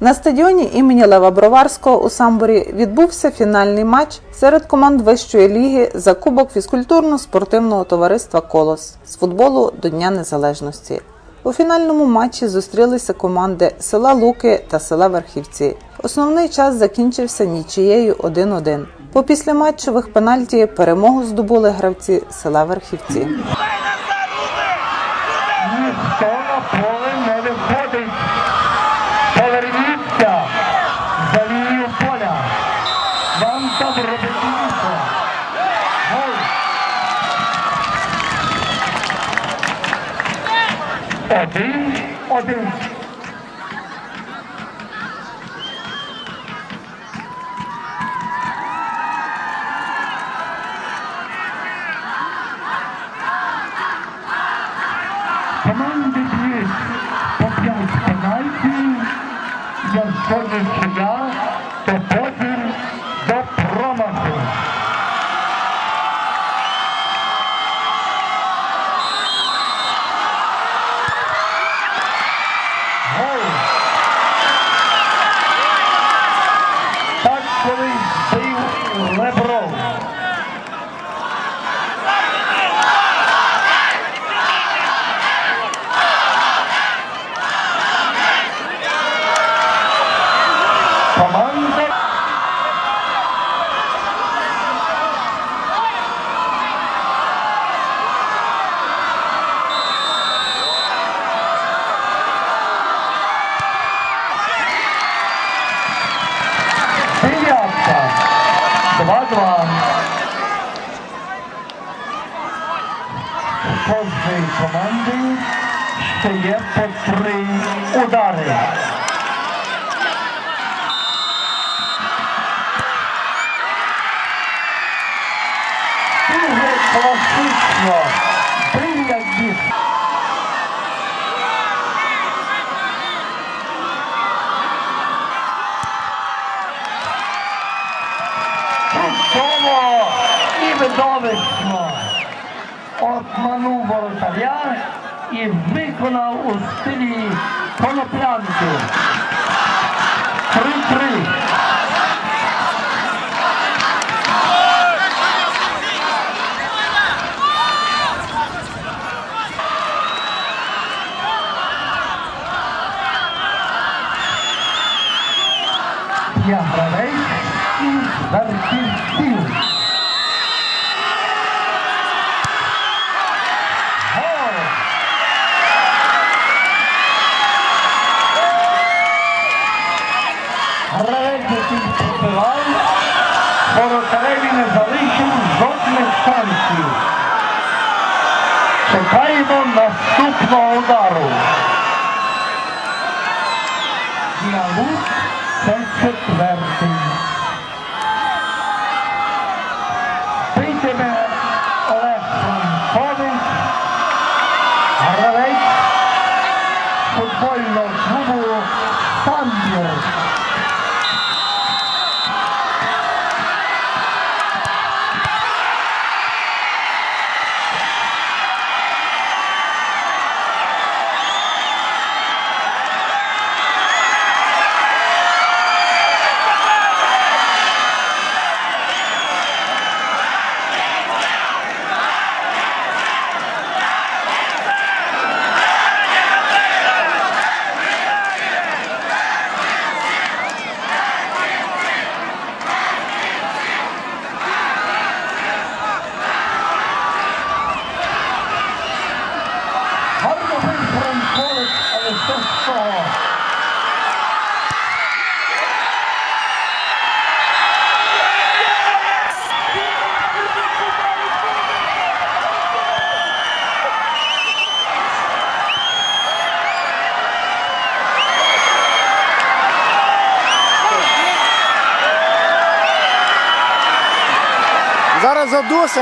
На стадіоні імені Лева Броварського у Самборі відбувся фінальний матч серед команд вищої ліги за кубок фізкультурно-спортивного товариства Колос з футболу до Дня Незалежності. У фінальному матчі зустрілися команди села Луки та села Верхівці. Основний час закінчився нічією 1-1. По післяматчевих пенальті перемогу здобули гравці села Верхівці. Команди б'ють по п'ять пенальтів. Якщо не суддя, то потім до промаху. Так колись бив Лебров. Команда Дев'ятка. Два-два. У Кожної команди ще є по три удари. Дуже класично. Як біг. Чудово і видовищно обманув воротаря і виконав у стилі коноплянки. Три-три. Я гравець із верхівців. uniknął udaru. Dialog 620. Зараз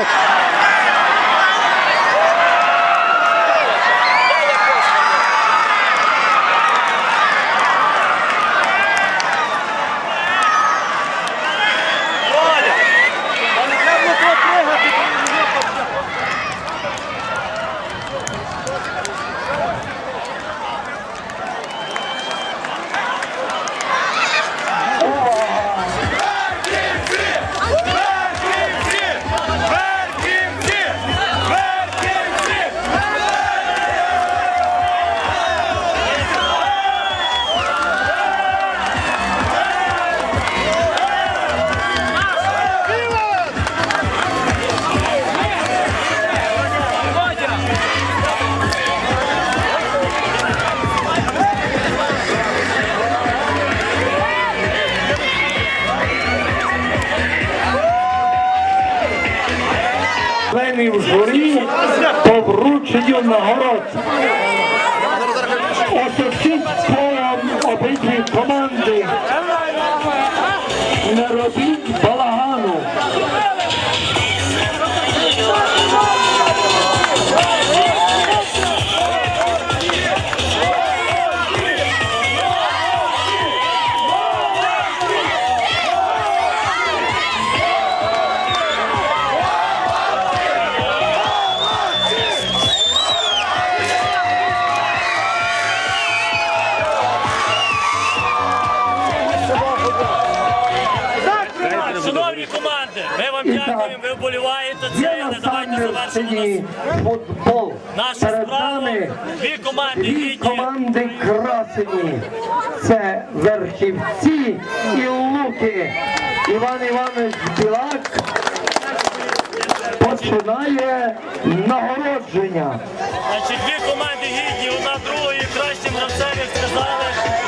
задусять. журі по врученню нагород. Оточіть колом обидві команди. Не робіть ми вам І так, дякуємо, ви вболіваєте це, на але давайте завершимо футбол. нашу справу. Дві команди дві команди красені. Це Верхівці і Луки. Іван Іванович Білак починає нагородження. Значить, дві команди гідні, одна другої кращим гравцем, як сказали.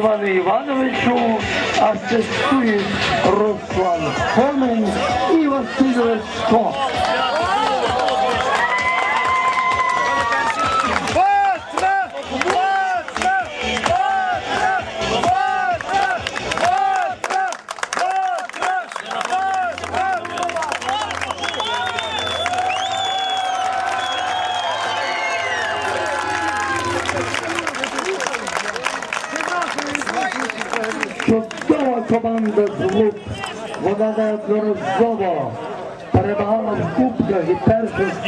Івану Івановичу, асистують Руслан Фомин і Василь Лесько.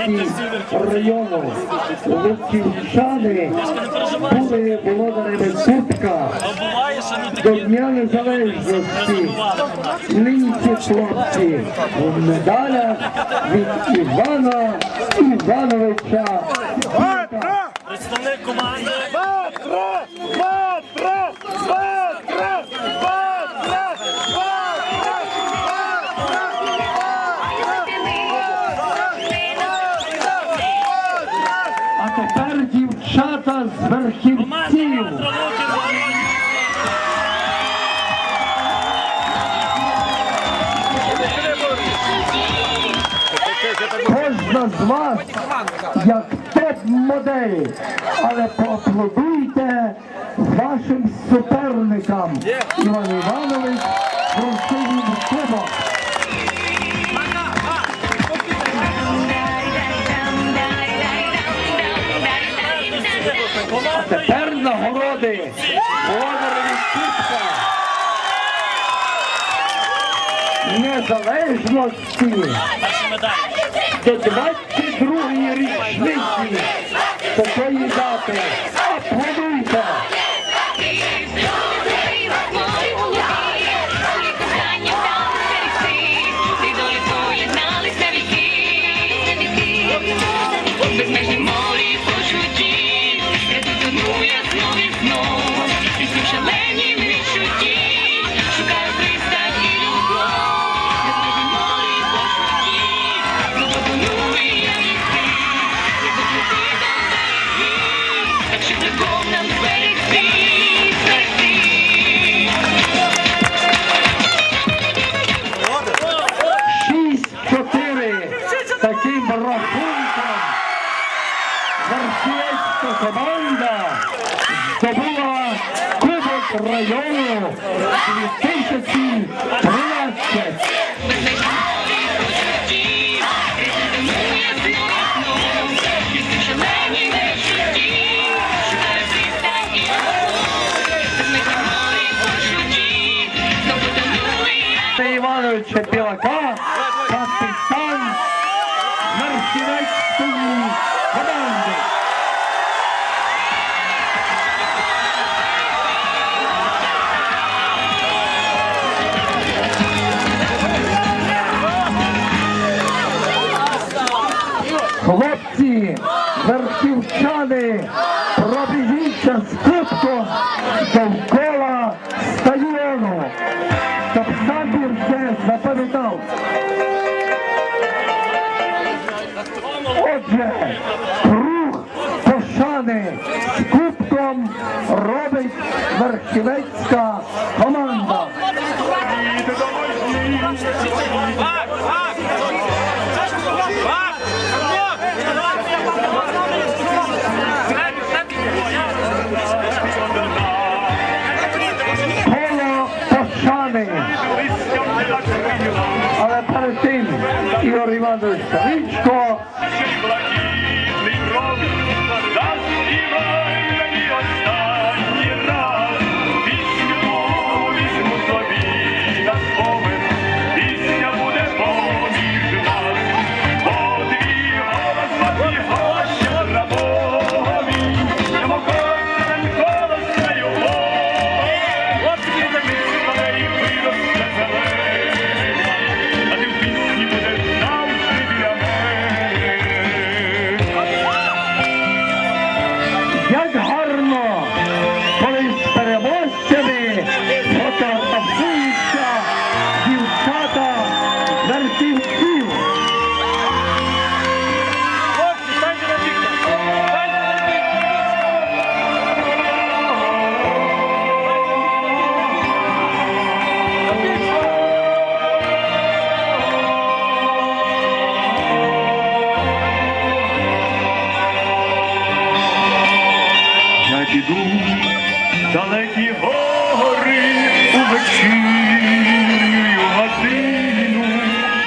Першості району. Луківчани були володарями кубка до Дня Незалежності. Нині ці хлопці у медалях від Івана Івановича. Представник команди. Дівчата з верхівців. Кожна з вас як топ-модель, але поаплодуйте вашим суперникам. Іван Іванович незалежності до 22-ї річниці такої дати. Аплодуйте! Району 2013. Це Івановича Білака, капітан Сили пробігіться скупко довкола стадіону, щоб набір це запам'ятав. Отже, рух пошани з кубком робить верхівецька команда. Alexander Shevchenko іду, далекі гори у вечірню годину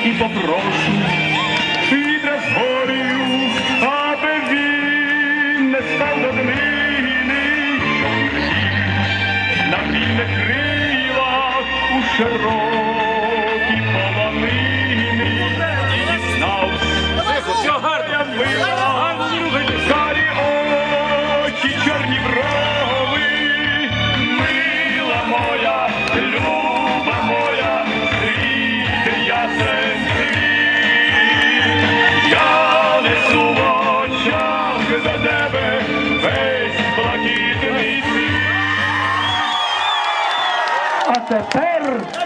і попрошу вітра з горію, аби він не став до днини, щоб на вільних крилах у широких. The Teper.